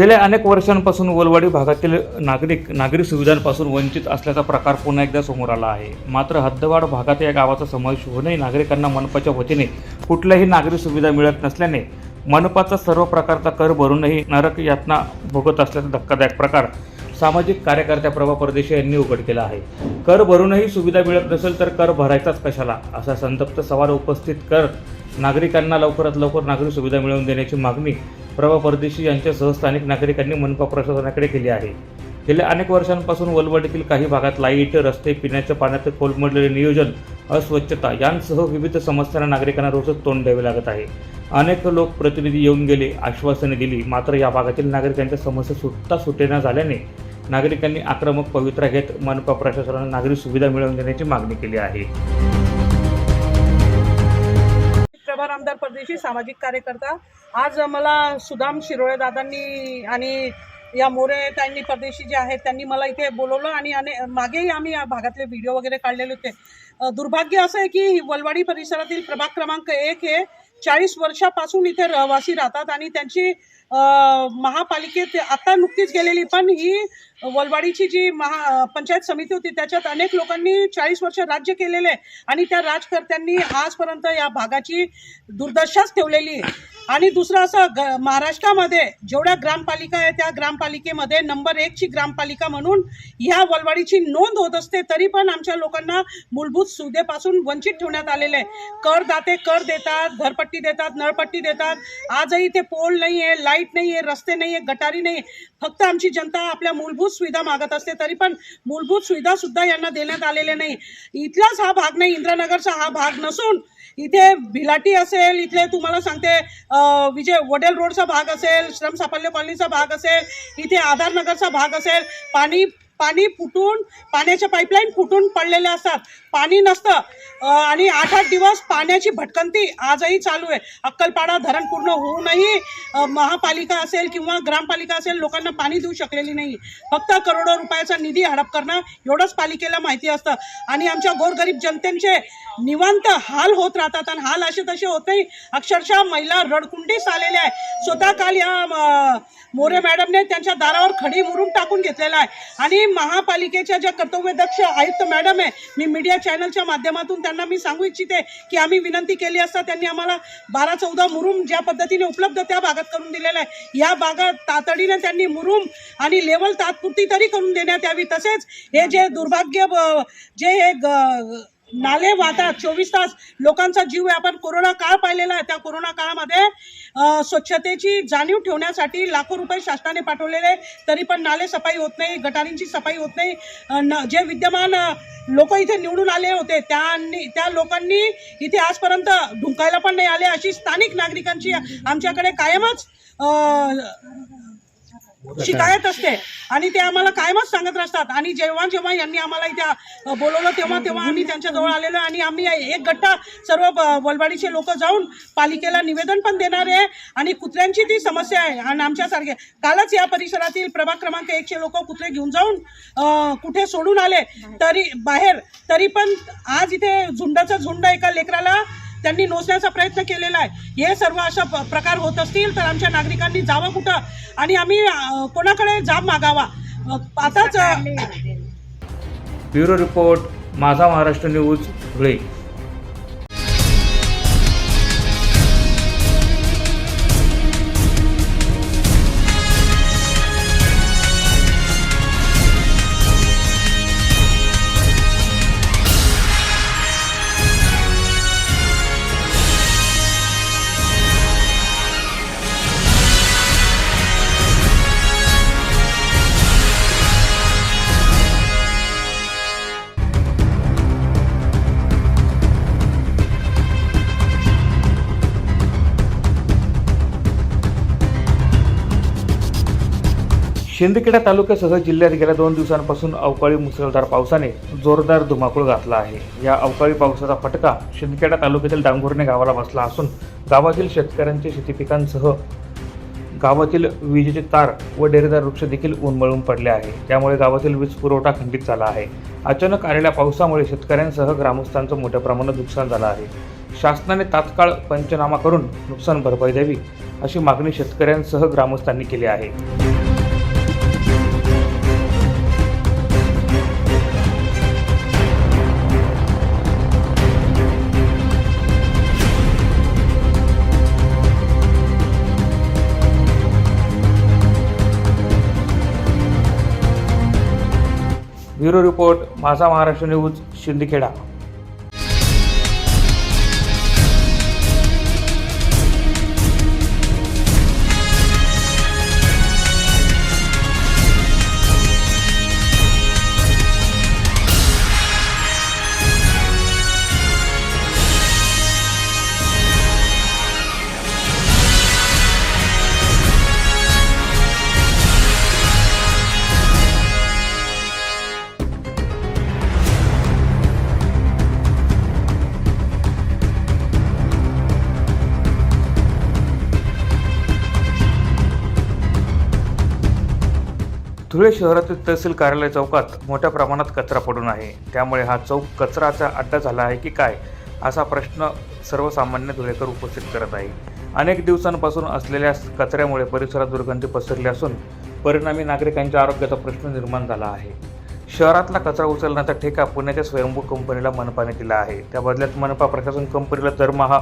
गेल्या अनेक वर्षांपासून वलवाडी भागातील नागरिक नागरी सुविधांपासून वंचित असल्याचा प्रकार पुन्हा एकदा समोर आला आहे. मात्र हद्दवाड भागात या गावाचा समावेश होऊनही नागरिकांना मनपाच्या वतीने कुठल्याही नागरी सुविधा मिळत नसल्याने मनपाचा सर्व प्रकारचा कर भरूनही नरक यातना भोगत असल्याचा धक्कादायक प्रकार सामाजिक कार्यकर्त्या प्रभा परदेशी यांनी उघड केला आहे. कर भरूनही सुविधा मिळत नसेल तर कर भरायचाच कशाला? असा संतप्त सवाल उपस्थित करत नागरिकांना लवकरात लवकर नागरी सुविधा मिळवून देण्याची मागणी प्रभा परदेशी यांच्यासह स्थानिक नागरिकांनी मनपा प्रशासनाकडे केली आहे. गेल्या अनेक वर्षांपासून वलवडीतील काही भागात लाइट रस्ते पिण्याच्या पाण्याचे कोलमडलेले नियोजन अस्वच्छता यांसह विविध समस्यांना नागरिकांना रोजच तोंड द्यावे लागत आहे. अनेक लोकप्रतिनिधी येऊन गेले आश्वासने दिली मात्र या भागातील नागरिकांच्या समस्या सुटता सुटेना झाल्याने नागरिकांनी आक्रमक पवित्रा घेत मनपा प्रशासनाला नागरी सुविधा मिळवून देण्याची मागणी केली आहे. प्रभार आमदार परदेशी सामाजिक कार्यकर्ता. आज मला सुदाम शिरोळे दादांनी आणि या मोरे त्यांनी परदेशी जे आहेत त्यांनी मला इथे बोलवलं आणि अने मागेही आम्ही या भागातले व्हिडिओ वगैरे काढलेले होते. दुर्भाग्य असं आहे की वलवाडी परिसरातील प्रभाग क्रमांक एक हे चाळीस वर्षापासून इथे रहिवासी राहतात आणि त्यांची महापालिकेत आता नुकतीच गेलेली पण ही वलवाडीची जी महा पंचायत समिती होती त्याच्यात अनेक लोकांनी चाळीस वर्ष राज्य केलेले आहे. आणि त्या राजकर्त्यांनी आजपर्यंत या भागाची दुर्दशाच ठेवलेली आहे. आणि दुसरं असं ग महाराष्ट्रामध्ये जेवढ्या ग्रामपालिका आहे त्या ग्रामपालिकेमध्ये नंबर एकची ग्रामपालिका म्हणून ह्या वलवाडीची नोंद होत असते तरी पण आमच्या लोकांना मूलभूत सुविधेपासून वंचित ठेवण्यात आलेले आहे. करदाते कर देतात घरपट्टी देतात नळपट्टी देतात. आजही ते पोल नाही आहे लाइट नाही आहे रस्ते नाही आहे गटारी नाही आहे फक्त आमची जनता आपल्या मूलभूत सुविधा मागत असते तरी पण मूलभूत सुविधा सुद्धा यांना देण्यात आलेल्या नाही. इथलाच हा भाग नाही इंद्रानगरचा हा भाग नसून इथे भिलाटी असेल इथले तुम्हाला सांगते विजय वडेल रोडचा भाग असेल श्रम साफल्य कॉलनीचा भाग असेल इथे आधार नगरचा भाग असेल पाणी पाणी फुटून पाण्याच्या पाईपलाईन फुटून पडलेल्या असतात. पाणी नसतं. आणि आठ आठ दिवस पाण्याची भटकंती आजही चालू आहे. अक्कलपाडा धरण पूर्ण होऊनही महापालिका असेल किंवा ग्रामपालिका असेल लोकांना पाणी देऊ शकलेली नाही. फक्त करोडो रुपयाचा निधी हडप करणं एवढंच पालिकेला माहिती असतं. आणि आमच्या गोरगरीब जनतेचे निवांत हाल होत राहतात आणि हाल असे तसे होतही अक्षरशः महिला रडकुंडीस आलेल्या आहे स्वतः काल या मोरे मॅडमने त्यांच्या दारावर खडी मुरून टाकून घेतलेला आहे. आणि महापालिकेच्या ज्या कर्तव्यदक्ष आयुक्त मॅडम आहे मी मीडिया चॅनलच्या माध्यमातून त्यांना मी सांगू इच्छिते की आम्ही विनंती केली असता त्यांनी आम्हाला बारा चौदा मुरुम ज्या पद्धतीने उपलब्ध त्या भागात करून दिलेला आहे. या भागात तातडीने त्यांनी मुरुम आणि लेवल तात्पुरती तरी करून देण्यात यावी. तसेच हे जे दुर्भाग्य जे हे ग- नाले वाहतात. चोवीस तास लोकांचा जीव आहे. आपण कोरोना काळ पाहिलेला आहे. त्या कोरोना काळामध्ये स्वच्छतेची जाणीव ठेवण्यासाठी लाखो रुपये शासनाने पाठवलेले तरी पण नाले सफाई होत नाही गटारींची सफाई होत नाही. न- जे विद्यमान लोक इथे निवडून आले होते त्यांनी त्या लोकांनी इथे आजपर्यंत ढुंकायला पण नाही आले. अशी स्थानिक नागरिकांची आमच्याकडे कायमच शिकायत असते. आणि ते आम्हाला कायमच सांगत असतात आणि जेव्हा जेव्हा यांनी आम्हाला इथे बोलवलं तेव्हा तेव्हा आम्ही त्यांच्याजवळ आलेलो आणि आम्ही एक गट्टा सर्व ब- वलवाडीचे लोक जाऊन पालिकेला निवेदन पण देणार आहे. आणि कुत्र्यांची ती समस्या आहे. आणि आमच्यासारखे कालच या परिसरातील प्रभाग क्रमांक एकशे लोक कुत्रे घेऊन जाऊन कुठे सोडून आले. तरी बाहेर तरी पण आज इथे झुंडाचा झुंड एका लेकराला त्यांनी नोचण्याचा प्रयत्न केलेला आहे. हे सर्व अशा प- प्रकार होत असतील तर आमच्या नागरिकांनी जावं कुठं? आणि आम्ही कोणाकडे जाब मागावा? आताच bureau report Majha Maharashtra news Dhule. Shindkheda तालुक्यासह जिल्ह्यात गेल्या दोन दिवसांपासून अवकाळी मुसळधार पावसाने जोरदार धुमाकूळ घातला आहे. या अवकाळी पावसाचा फटका शिंदखेडा तालुक्यातील डांगुर्णे गावाला बसला असून गावातील शेतकऱ्यांच्या शेतीपिकांसह गावातील विजेचे तार व डेरेदार वृक्ष देखील उन्मळून पडले आहे. त्यामुळे गावातील वीज पुरवठा खंडित झाला आहे. अचानक आलेल्या पावसामुळे शेतकऱ्यांसह ग्रामस्थांचं मोठ्या प्रमाणात नुकसान झालं आहे. शासनाने तात्काळ पंचनामा करून नुकसान भरपाई द्यावी अशी मागणी शेतकऱ्यांसह ग्रामस्थांनी केली आहे. Bureau report Majha Maharashtra news Shindkheda. Dhule शहरातील तहसील कार्यालय चौकात मोठ्या प्रमाणात कचरा पडून आहे. त्यामुळे हा चौक कचराचा अड्डा झाला आहे की काय असा प्रश्न सर्वसामान्य धुळेकर उपस्थित करत आहे. अनेक दिवसांपासून असलेल्या कचऱ्यामुळे परिसरात दुर्गंधी पसरली असून परिणामी नागरिकांच्या आरोग्याचा प्रश्न निर्माण झाला आहे. शहरातला कचरा उचलण्याचा ठेका पुण्याच्या स्वयंभू कंपनीला मनपाने दिला आहे. त्या बदल्यात मनपा प्रशासन कंपनीला दरमहा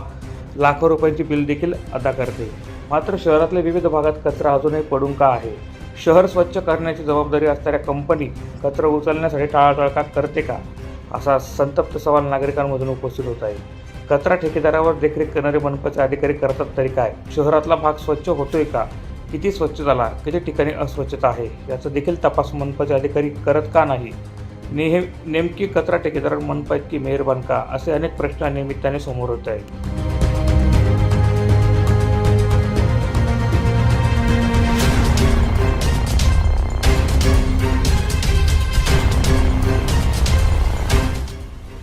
लाखो रुपयांची बिल देखील अदा करते. मात्र शहरातल्या विविध भागात कचरा अजूनही पडून का आहे? शहर स्वच्छ करण्याची जबाबदारी असणाऱ्या कंपनी कचरा उचलण्यासाठी टाळाटाळ का करते का? असा संतप्त सवाल नागरिकांमधून उपस्थित होत आहे. कचरा ठेकेदारावर देखरेख करणारे मनपाचे अधिकारी करतात तरी काय? शहरातला भाग स्वच्छ होतोय का? किती स्वच्छ झाला? किती ठिकाणी अस्वच्छता आहे? याचा देखील तपास मनपाचे अधिकारी करत का नाही? नेहमी नेमकी कचरा ठेकेदार मनपा इतकी मेहरबान का? असे अनेक प्रश्न निमित्ताने समोर होत आहेत.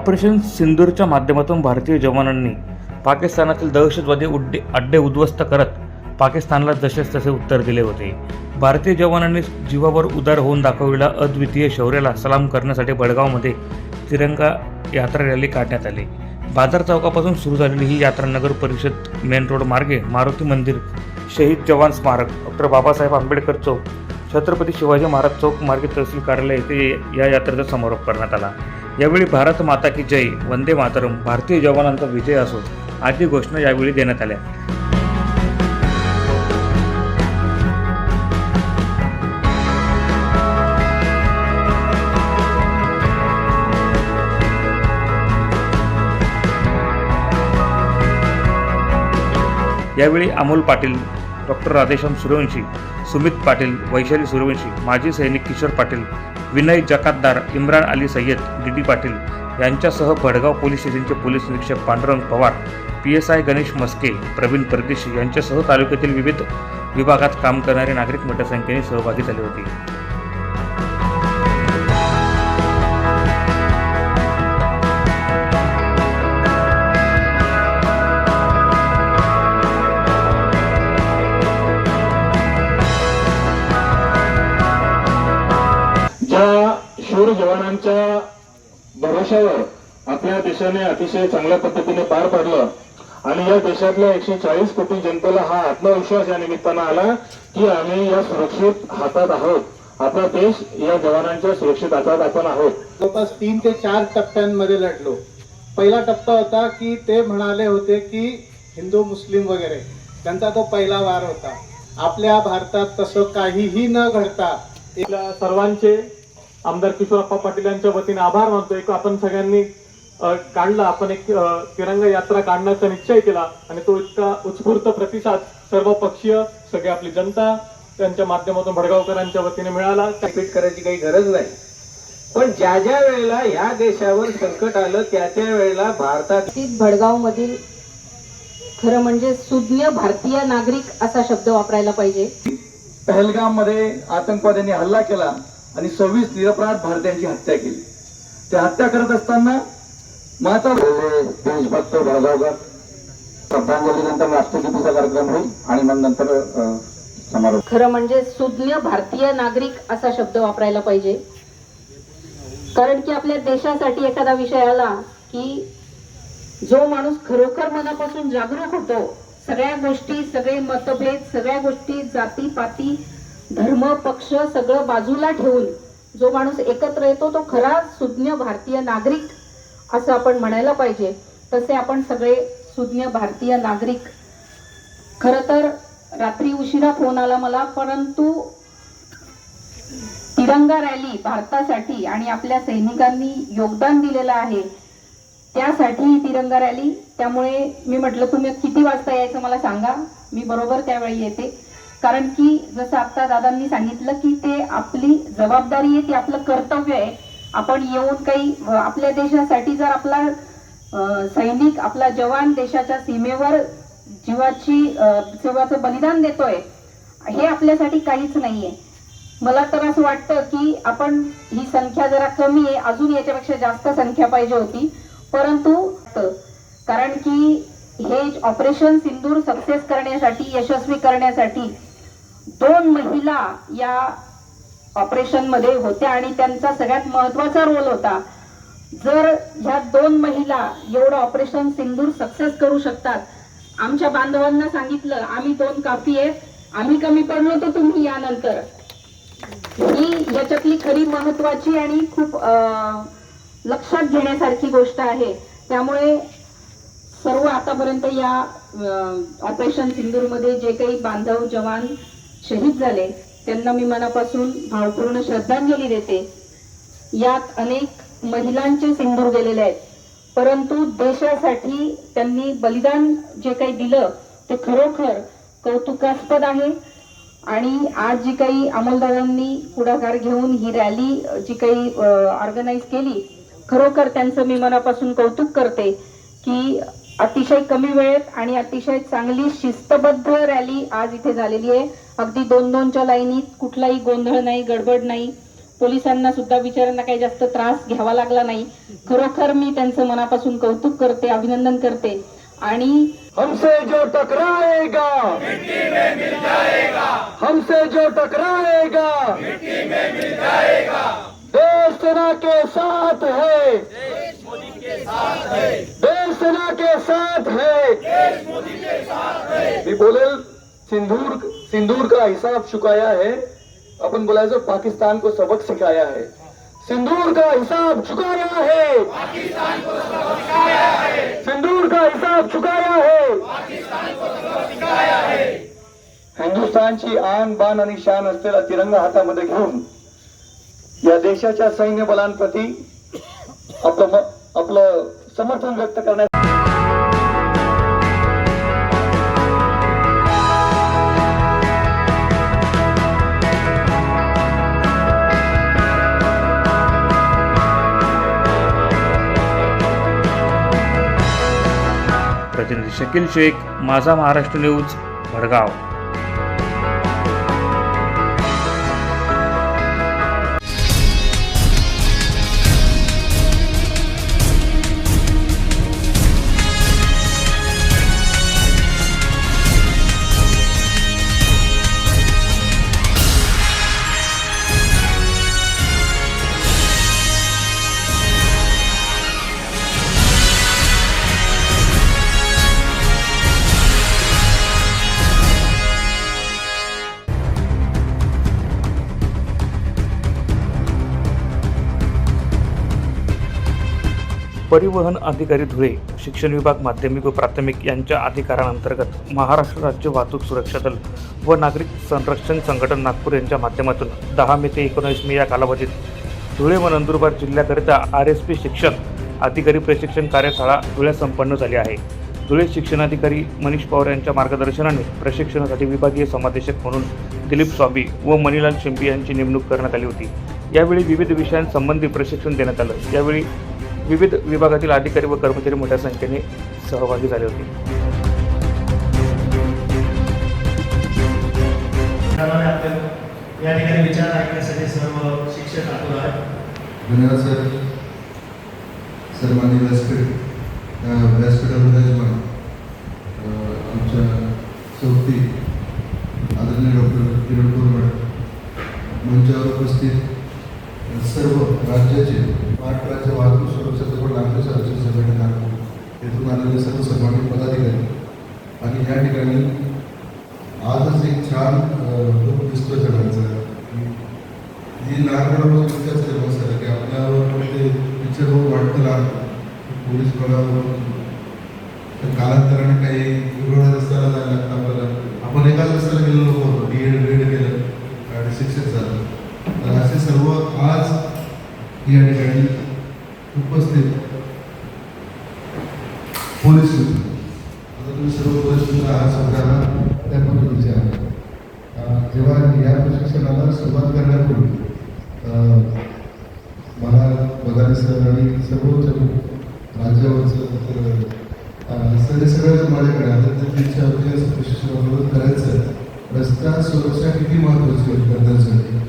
ऑपरेशन सिंदूरच्या माध्यमातून भारतीय जवानांनी पाकिस्तानातील दहशतवादी उड्डे अड्डे उद्ध्वस्त करत पाकिस्तानला जसेच तसे उत्तर दिले होते. भारतीय जवानांनी जीवावर उदार होऊन दाखवलेल्या अद्वितीय शौर्याला सलाम करण्यासाठी बडगावमध्ये तिरंगा यात्रा रॅली काढण्यात आली. बाजार चौकापासून सुरू झालेली ही यात्रा नगर परिषद मेन रोड मार्गे मारुती मंदिर शहीद जवान स्मारक. डॉक्टर बाबासाहेब आंबेडकर चौक छत्रपती शिवाजी महाराज चौक मार्गे तहसील कार्यालय येथे या यात्रेचा समारोप करण्यात आला. यावेळी भारत माता की जय वंदे मातरम भारतीय जवानांचा विजय असो आदी घोषणा यावेळी देण्यात आल्या. यावेळी अमोल पाटील डॉक्टर राधेश्याम सूर्यवंशी सुमित पाटील वैशाली सूर्यवंशी माजी सैनिक किशोर पाटील विनय जकातदार इम्रान अली सय्यद डी डी पाटील यांच्यासह भडगाव पोलीस स्टेशनचे पोलीस निरीक्षक Pandurang Pawar P S I Ganesh Maske Pravin Pardeshi यांच्यासह तालुक्यातील विविध विभागात काम करणारे नागरिक मोठ्या संख्येने सहभागी झाले होते. जवानांच्या भरोशावर आपल्या देशाने अतिशय चांगल्या पद्धतीने पार पाडलं. आणि या देशातल्या एकशे चाळीस कोटी जनतेला हा आत्मविश्वास या निमित्तानं आला की आम्ही या सुरक्षित हातात आहोत. आपला देश या जवानांच्या सुरक्षित हातात आपण आहोत. जवळपास तीन ते चार टप्प्यांमध्ये लढलो. पहिला टप्पा होता की ते म्हणाले होते की हिंदू मुस्लिम वगैरे त्यांचा तो पहिला वार होता. आपल्या भारतात तसं काहीही न घडता सर्वांचे आमदार किशोरप्पा पाटील यांच्या वतीने आभार मानतोय की आपण सगळ्यांनी काढला. आपण एक तिरंगा यात्रा काढण्याचा निश्चय केला आणि तो इतका उत्स्फूर्त प्रतिसाद सर्व पक्षीय सगळी आपली जनता त्यांच्या माध्यमातून भडगावकरांच्या वतीने मिळाला. रिपीट करायची काही गरज नाही. पण ज्या ज्या वेळेला ह्या देशावर संकट आलं त्या त्या वेळेला भारतात बाबतीत भडगावमधील खरं म्हणजे सुज्ञ भारतीय नागरिक असा शब्द वापरायला पाहिजे. पहलगाममध्ये आतंकवाद्यांनी हल्ला केला. आणि सव्वीस निरपराध भारतीयांची हत्या केली. ते हत्या करत असताना माता देशभक्त भडगावकर श्रद्धांजलीनंतर राष्ट्रगीतीचा कार्यक्रम होईल आणि मग नंतर समारोप. खरं म्हणजे सुज्ञ भारतीय नागरिक असा शब्द वापरायला पाहिजे. कारण की आपल्या देशासाठी एखादा विषय आला की जो माणूस खरोखर मनापासून जागरूक होतो सगळ्या गोष्टी सगळे मतभेद सगळ्या गोष्टी जाती पाती धर्म पक्ष सगळं बाजूला ठेवून जो माणूस एकत्र येतो तो खरा सुज्ञ भारतीय नागरिक असं आपण म्हणायला पाहिजे. तसे आपण सगळे सुज्ञ भारतीय नागरिक. खरं तर रात्री उशिरा फोन आला मला परंतु तिरंगा रॅली भारतासाठी आणि आपल्या सैनिकांनी योगदान दिलेलं आहे. त्यासाठी तिरंगा रॅली त्यामुळे मी म्हटलं तुम्ही किती वाजता यायचं मला सांगा. मी बरोबर त्यावेळी येते. कारण की जसं आता दादांनी सांगितलं की ते आपली जबाबदारी आहे ती आपलं कर्तव्य आहे. आपण येऊन काही आपल्या देशासाठी जर आपला सैनिक आपला जवान देशाच्या सीमेवर जीवाची जीवाचं बलिदान देतोय हे आपल्यासाठी काहीच नाहीये. मला तर असं वाटतं की आपण ही संख्या जरा कमी आहे अजून याच्यापेक्षा जास्त संख्या पाहिजे होती. परंतु कारण की हे ऑपरेशन सिंदूर सक्सेस करण्यासाठी यशस्वी करण्यासाठी दोन महिला या ऑपरेशनमध्ये होत्या आणि त्यांचा सगळ्यात महत्त्वाचा रोल होता. जर ह्या दोन महिला एवढं ऑपरेशन सिंदूर सक्सेस करू शकतात आमच्या बांधवांना सांगितलं आम्ही दोन काफी आहेत आम्ही कमी पडलो तर तुम्ही यानंतर ही याच्यातली खरी महत्वाची आणि खूप अं, लक्षात घेण्यासारखी गोष्ट आहे. त्यामुळे सर्व आतापर्यंत या ऑपरेशन सिंदूरमध्ये जे काही बांधव जवान शहीद झाले त्यांना मी मनापासून भावपूर्ण श्रद्धांजली देते. यात अनेक महिलांचे सिंदूर गेलेले आहेत. परंतु देशासाठी त्यांनी बलिदान जे काही दिलं ते खरोखर कौतुकास्पद आहे. आणि आज जी काही अंमलदारांनी पुढाकार घेऊन ही रॅली जी काही ऑर्गनाईज केली खरोखर त्यांचं मी मनापासून कौतुक करते की अतिशय कमी वेळेत आणि अतिशय चांगली शिस्तबद्ध रॅली आज इथे झालेली आहे. अगदी दोन दोनच्या लाईनीत कुठलाही गोंधळ नाही गडबड नाही. पोलिसांना सुद्धा बिचाऱ्यांना काही जास्त त्रास घ्यावा लागला नाही. खरोखर मी त्यांचं मनापासून कौतुक करते अभिनंदन करते. आणि हमसे जो टकराएगा हमसे जो टकराएगा देश सेना के साथ है। देश सेना के साथ है। मी बोलेल सिंदूर सिंदूर का हिसाब चुकाया है अपन बोलायचं पाकिस्तान को सबक सिखाया है। सिंदूर का हिसाब चुकाया है। सिंदूर का हिसाब चुकाया है। हिंदुस्थानची आन बान आणि शान असलेला तिरंगा हातामध्ये घेऊन या देशाच्या सैन्य बलांप्रती आपलं आपलं समर्थन व्यक्त करण्यास शकील शेख माझा महाराष्ट्र न्यूज भडगाव. परिवहन अधिकारी धुळे शिक्षण विभाग माध्यमिक व प्राथमिक यांच्या अधिकारांतर्गत महाराष्ट्र राज्य वाहतूक सुरक्षा दल व नागरिक संरक्षण संघटन नागपूर यांच्या माध्यमातून दहा मे ते एकोणीस मे या कालावधीत धुळे व नंदुरबार जिल्ह्याकरिता आर एस पी शिक्षक अधिकारी प्रशिक्षण कार्यशाळा धुळ्यात संपन्न झाली आहे. धुळे शिक्षणाधिकारी मनीष पवार यांच्या मार्गदर्शनाने प्रशिक्षणासाठी विभागीय समादेशक म्हणून दिलीप स्वामी व मणिलाल शिंपी यांची नेमणूक करण्यात आली होती. यावेळी विविध विषयांसंबंधी प्रशिक्षण देण्यात आलं. यावेळी विविध विभागातील अधिकारी व कर्मचारी मोठ्या संख्येने सहभागी झाले होते. त्यामुळे आपल्या या ठिकाणी विचार ऐकण्यासाठी सर्व शिक्षक आतुर आहेत. धन्यवाद सर. सर मान्य व्यासपीठ अ, व्यासपीठावर यजमान अ, आमच्या चौथी आदरणीय डॉक्टर किरण मॅडम मंचावर उपस्थित सर्व राज्याचे आठ राज्य वाहतूक सुरक्षेचं पण नागरिक संरक्षण संघटना येथून आलेले सर्व सन्मानित पदाधिकारी आणि या ठिकाणी आजच एक छान लुक दिसतोय सगळ्यांचा. ही लहानपणापासून विचार केला सर की आपल्यावर ते पिक्चर बघून वाटतं लहान पोलीस बळावर तर कालांतराने काही वेगवेगळ्या रस्त्याला जायला लागतं आपल्याला. आपण एकाच रस्त्याला गेलेलो होतो डी एड बी एड केलं आणि शिक्षक सर्व आज या ठिकाणी उपस्थित पोलीस मित्र आता तुम्ही सर्व पोलीस मित्र आहात सगळ्यांना त्या पद्धतीचे आहात. जेव्हा या प्रशिक्षणाला सुरुवात करण्यापूर्वी मला बघायला सर आणि सर्वोच्च राज्यावरचं सर सगळं माझ्याकडे आता तर त्यांच्या प्रशिक्षणाबरोबर प्रशिक्षण करायचं रस्ता सुरक्षा किती महत्त्वाची आहे विद्यार्थ्यांसाठी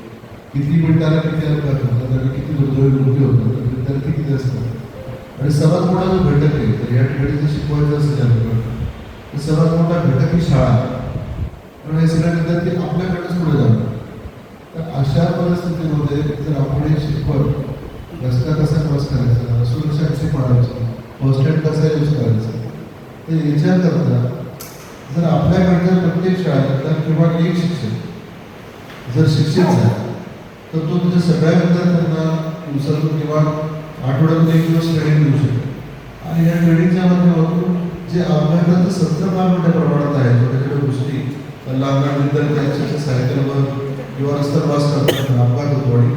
किती मिनिटाला किती अपघात होतात आणि किती दुर्दैवी मृत्यू होतात विद्यार्थी किती असतात आणि सर्वात मोठा जो घटक आहे तर या ठिकाणी जर शिकवायचं असेल ज्यांना तर सर्वात मोठा घटक ही शाळा. कारण हे सगळे विद्यार्थी आपल्याकडेच पुढे जाणार तर अशा परिस्थितीमध्ये जर आपण हे शिकवत रस्ता कसा क्रॉस करायचा सुरक्षा कशी पाळायची फर्स्ट एड कसा यूज करायचा विचार याच्याकरता जर आपल्याकडच्या प्रत्येक शाळेतला किंवा एक शिक्षक जर शिक्षित झाला तर तो तुझ्या सगळ्या विद्यार्थ्यांना दिवसातून किंवा आठवड्यातून एक दिवस ट्रेनिंग देऊ शकतो. आणि या ट्रेनिंगच्या माध्यमातून जे अपघाताचं सत्र फार मोठ्या प्रमाणात आहे छोट्या गोष्टी लहान लहान विद्यार्थ्यांच्या सायकलवर किंवा रस्त्यावर वास करतात अपघात होतो आणि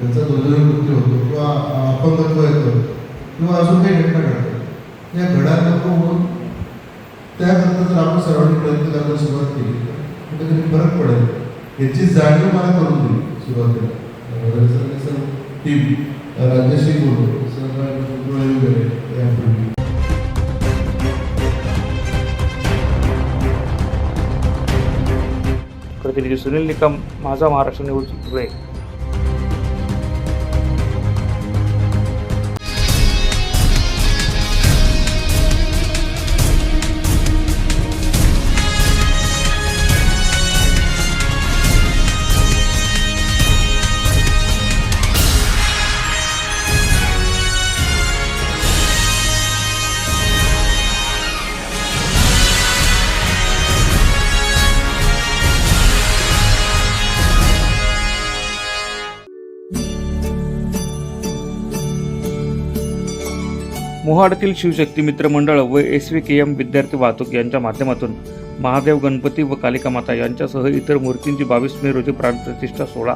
त्यांचा दुर्दैवी मृत्यू होतो किंवा अपंगत्व येतं किंवा अजून काही घटना घडतात. या घडा नको म्हणून त्याकरता जर आपण सर्वांनी प्रयत्न करायला सुरुवात केली तर कुठेतरी फरक पडेल. याची जाणीव मला करून दिली सुरुवातीला सर सर टीम राज्याशी बोलतो सर वगैरे यापूर्वी. प्रतिनिधी सुनील निकम माझा महाराष्ट्र न्यूज धुळे मोहाडतील शिवशक्ती मित्र मंडळ व एस व्ही के एम विद्यार्थी वाहतूक यांच्या माध्यमातून महादेव गणपती व कालिका माता यांच्यासह इतर मूर्तींची बावीस मे रोजी प्राणप्रतिष्ठा सोहळा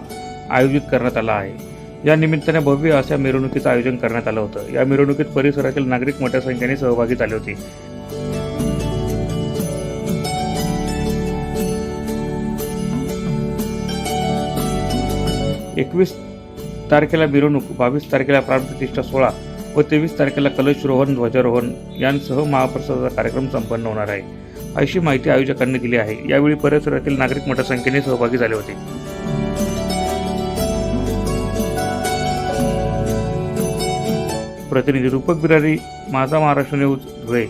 आयोजित करण्यात आला आहे. या निमित्ताने भव्य अशा मिरवणुकीचं आयोजन करण्यात आलं होतं. या मिरवणुकीत परिसरातील नागरिक मोठ्या संख्येने सहभागी झाले होते. एकवीस तारखेला मिरवणूक बावीस तारखेला प्राणप्रतिष्ठा सोहळा व तेवीस तारखेला कलशरोहण ध्वजारोहण यांसह महाप्रसादाचा कार्यक्रम संपन्न होणार आहे. अशी माहिती आयोजकांनी दिली आहे. यावेळी परिसरातील नागरिक मोठ्या संख्येने सहभागी झाले होते. प्रतिनिधी रूपक बिरारी माझा महाराष्ट्र न्यूज धुळे.